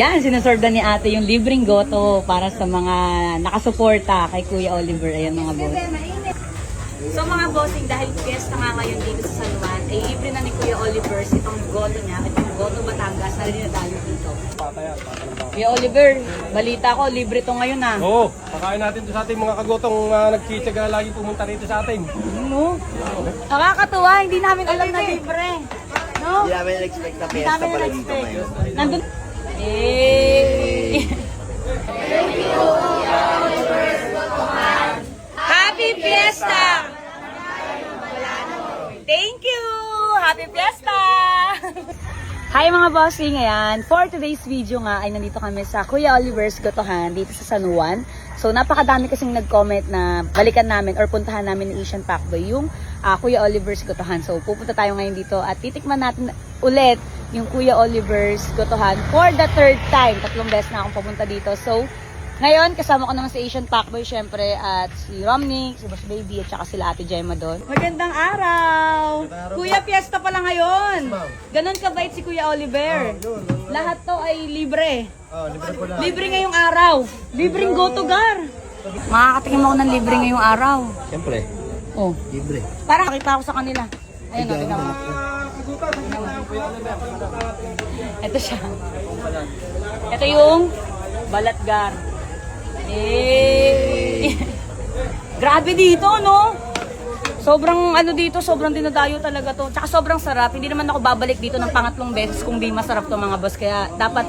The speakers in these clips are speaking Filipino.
Ayan, sinuserve na ni ate yung libreng goto para sa mga nakasuporta kay Kuya Oliver. Ayan mga boss. So mga bossing, dahil fiesta nga ngayon dito sa San Juan, ay libre na ni Kuya Oliver itong goto niya, itong goto Batangas na dinadalo dito. Kuya Oliver, balita ko, libre to ngayon ah. Oo, pakain natin to sa ating mga kagotong uh, nagtsitsaga lagi pumunta rito sa atin. Ano? Nakakatuwa, hindi namin alam na libre. No? Hindi namin expect na namin pala dito ngayon. Nandun. Eh. Happy Fiesta! Thank you! Happy Fiesta! Hi mga bossing! Ayan, for today's video nga ay nandito kami sa Kuya Oliver's Gotohan dito sa San Juan. So napakadami kasing nag-comment na balikan namin or puntahan namin ni Asian Pacboy yung ah, Kuya Oliver's Gotohan. So pupunta tayo ngayon dito at titikman natin ulit yung Kuya Oliver's Gotohan for the third time. Tatlong beses na akong pumunta dito. So ngayon, kasama ko naman si Asian Pacboy, syempre, at si Romney, si Boss Baby, at saka sila Ate Gemma doon. Magandang araw! Kuya, fiesta pala ngayon! Ganon kabait si Kuya Oliver. Lahat to ay libre. Libre ngayong araw. Libreng go-to-gar. Makakatikim ako ng libre ngayong araw. Siyempre, Oh, libre. para makita ako sa kanila. Ayun, o, tingnan mo. Ito siya. Ito yung balatgar. Eh. Grabe dito, no? Sobrang ano dito, sobrang dinadayo talaga to. Tsaka sobrang sarap. Hindi naman ako babalik dito ng pangatlong beses kung di masarap to mga boss. Kaya dapat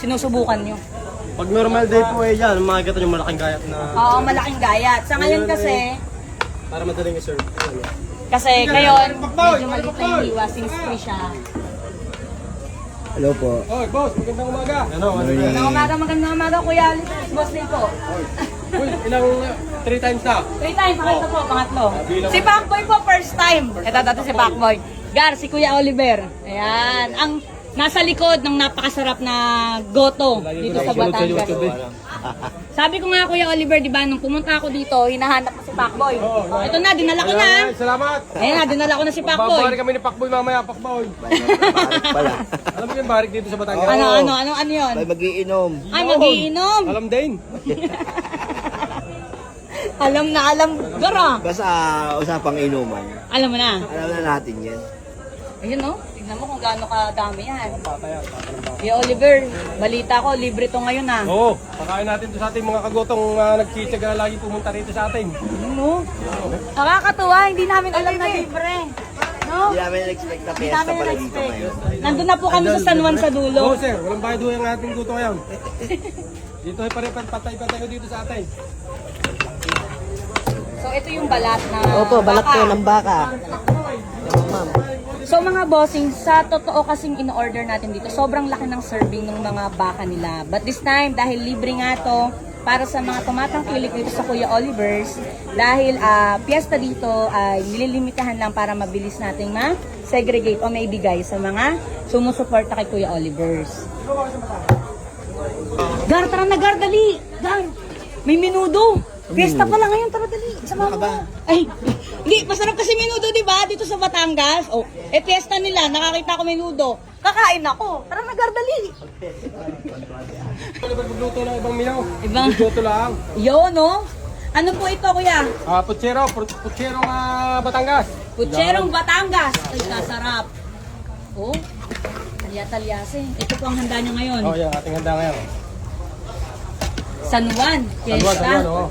sinusubukan nyo. Pag normal day po eh yan, makikita nyo malaking gayat na Oo, malaking gayat. Sa ngayon kasi, para madaling i-serve. Kasi ngayon, medyo maliit na yung hiwa since free siya. Hello po. Oy, boss, magandang umaga. Ano, ano Morning. Magandang umaga, magandang umaga, Kuya. Boss po. Uy, ilang, three times na. Three times, pangatlo po, pangatlo. Si Pacboy po, first time. Ito, dati si Pacboy. Gar, si Kuya Oliver. Ayan, ang nasa likod ng napakasarap na goto dito sa Batangas. Sabi ko nga, Kuya Oliver, di ba, nung pumunta ako dito, hinahanap ko si Pacboy. Oh, ito na, dinala ko na. Ayan, salamat. Ayan na, dinala ko na si Pacboy. kami ni Pakboy mamaya, Pakboy. Barik pala. Alam mo yung barik dito sa Batangas? Ano, ano, ano, ano yun? May magiinom. Ay, magiinom. Alam din. Alam na, alam. Gara. Basta usapang inuman. Alam mo na. Alam na natin yan. Ayun no, tignan mo kung gaano kadami yan. Kuya Oliver, balita ko, libre to ngayon ah. Oo, pakain natin to sa ating mga kagotong uh, nagtsitsaga lagi pumunta rito sa atin. Ano? Nakakatuwa, hindi namin alam na libre. No? Hindi namin expect na Hindi namin pala dito na-expect. ngayon. Nandun na po kami sa San Juan sa Oo, dulo. sir, walang bayad ho yung ating guto ngayon. dito ay pare patay-patay ko dito sa atin. So ito yung balat na Opo, baka. po ng baka. So mga bossing, sa totoo kasing in-order natin dito, sobrang laki ng serving ng mga baka nila. But this time, dahil libre nga to, para sa mga tumatangkilik dito sa Kuya Oliver's, dahil ah, piyesta dito ay nililimitahan lang para mabilis nating ma-segregate o maibigay sa mga sumusuporta kay Kuya Oliver's. Gar, tara na Gar, dali! Gar, may minudo! Fiesta pala ngayon, tara dali! Sama mo! Ay, hindi, masarap kasi minudo, di ba? Dito sa Batangas. Oh, eh, fiesta nila, nakakita ko minudo. Kakain ako. Tara na, Gar, dali! Ano ba magluto ng ibang minaw? Ibang- Luto lang. Yo, no? Ano po ito, kuya? Ah, putsero, pu- putsero nga Batangas. Kutserong Batangas. Ay, kasarap. Oh, talya-talyase. Ito po ang handa nyo ngayon. Oh, yan, ating handa ngayon. San Juan, fiesta. salwan, oh.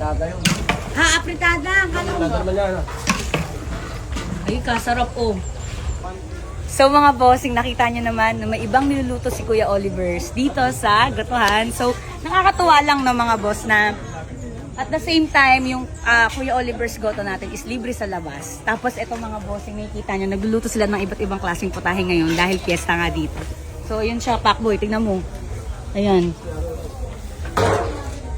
Ha, apritada. Kala mo. Handa naman yan. ah. Ay, kasarap oh. So mga bossing, nakita nyo naman na may ibang niluluto si Kuya Oliver's dito sa Gotohan. So nakakatuwa lang no mga boss na at the same time, yung ah, Kuya Oliver's Goto natin is libre sa labas. Tapos ito mga bossing, nakikita nyo, nagluluto sila ng iba't ibang klaseng putahe ngayon dahil fiesta nga dito. So yun siya, Pakboy, tignan mo. Ayan.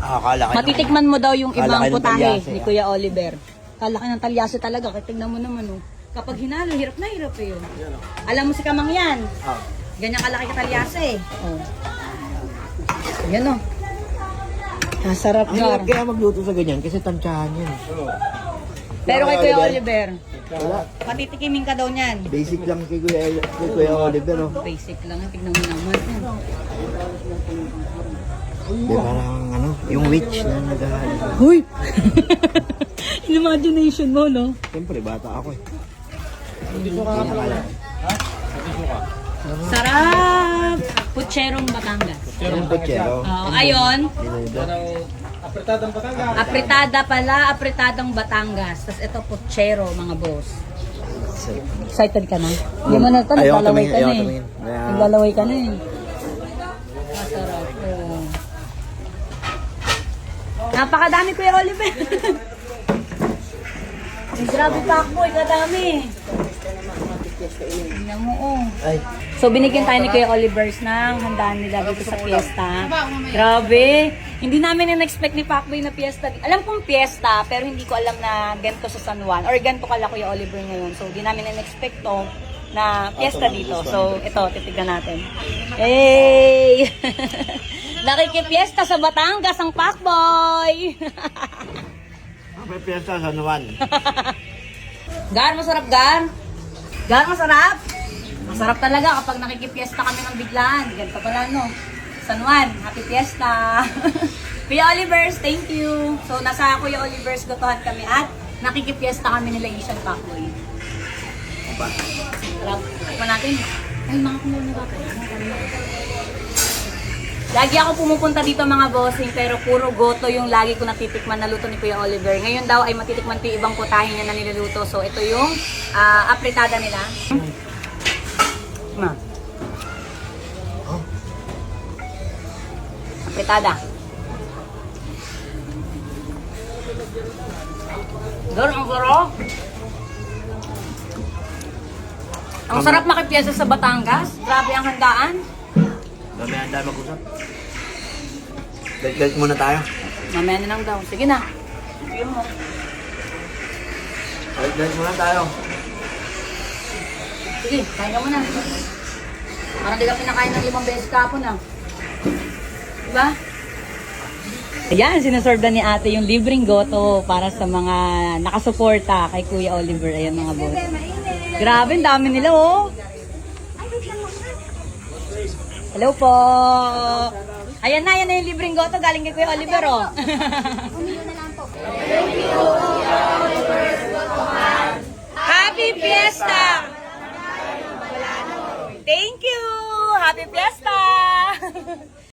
Akala ka Matitikman mo daw yung Kalaki ibang ng putahe talyase, ni ah. Kuya Oliver. Kalaki ng talyase talaga. Kaya tingnan mo naman, oh. Kapag hinalo, hirap na hirap eh. yun. Alam mo si Kamang yan. Ah. Ganyan kalaki ka talyase eh. Oh. Yan, oh. Masarap Ang gar. hirap kaya magluto sa ganyan kasi tansyahan yan. Pero kay Kuya Oliver, Wala. patitikimin ka daw niyan. Basic lang kay Kuya, kay Kuya Oliver. Oh. Basic lang, tignan mo naman. Di parang ano, yung witch na nag-aaral. Huy! Imagination mo, no? Siyempre, bata ako eh. Hindi ko ka pala. Ha? Hindi ko ka. Sarap! Putserong Batangas. Yung kutsero. Oh, ang apretadang Batangas. apritada pala, apritadang Batangas. Tapos ito, putsero, mga boss. Excited ka na? Hindi mo na ito, Ayaw naglalaway tumingin, ka na eh. Naglalaway ka na eh. Masarap. Oh. Napakadami Kuya Oliver. Ay, grabe pa ako, kadami. Tingnan mo, oh. So, binigyan tayo ni Kuya Oliver's ng handaan nila dito sa piyesta. Grabe! Hindi namin in-expect ni Pacboy na piyesta. Alam kong piyesta, pero hindi ko alam na ganito sa San Juan. Or ganito kala Kuya Oliver ngayon. So, hindi namin in-expect to na piyesta dito. So, ito, titignan natin. Hey! Nakikipiesta sa Batangas ang Pacboy! may piyesta sa Nuan. Gar, masarap, Gar. Gar, masarap. Masarap talaga kapag nakikipiesta kami ng biglaan. Ganito pala, no? San Juan, happy fiesta. Kuya Oliver's, thank you. So, nasa Kuya Oliver's gotohan kami at nakikipiesta kami nila Asian Pacoy. Sarap. Tikman natin. Ay, mga kumulo ba kayo? Lagi ako pumupunta dito mga bossing pero puro goto yung lagi ko natitikman na luto ni Kuya Oliver. Ngayon daw ay matitikman ko ibang putahe niya na niluluto. So ito yung ah, apritada nila. Ma. Apritada. Doon, ang sarap. Ang sarap makipiyesa sa Batangas. Grabe ang handaan. Ang dami mag-usap. Date-date muna tayo. Mamaya na lang daw. Sige na. Sige mo. Date-date muna tayo. Sige, kain ka muna. Parang di ka pinakain ng limang beses kapon ah. Diba? Ayan, sinaserve na ni ate yung libreng goto para sa mga nakasuporta kay Kuya Oliver. Ayan mga boss. Grabe, ang dami nila oh. Hello po. Ayan na, yan na yung libreng goto galing kay Kuya Oliver oh. Happy Fiesta! Thank you! Happy Fiesta!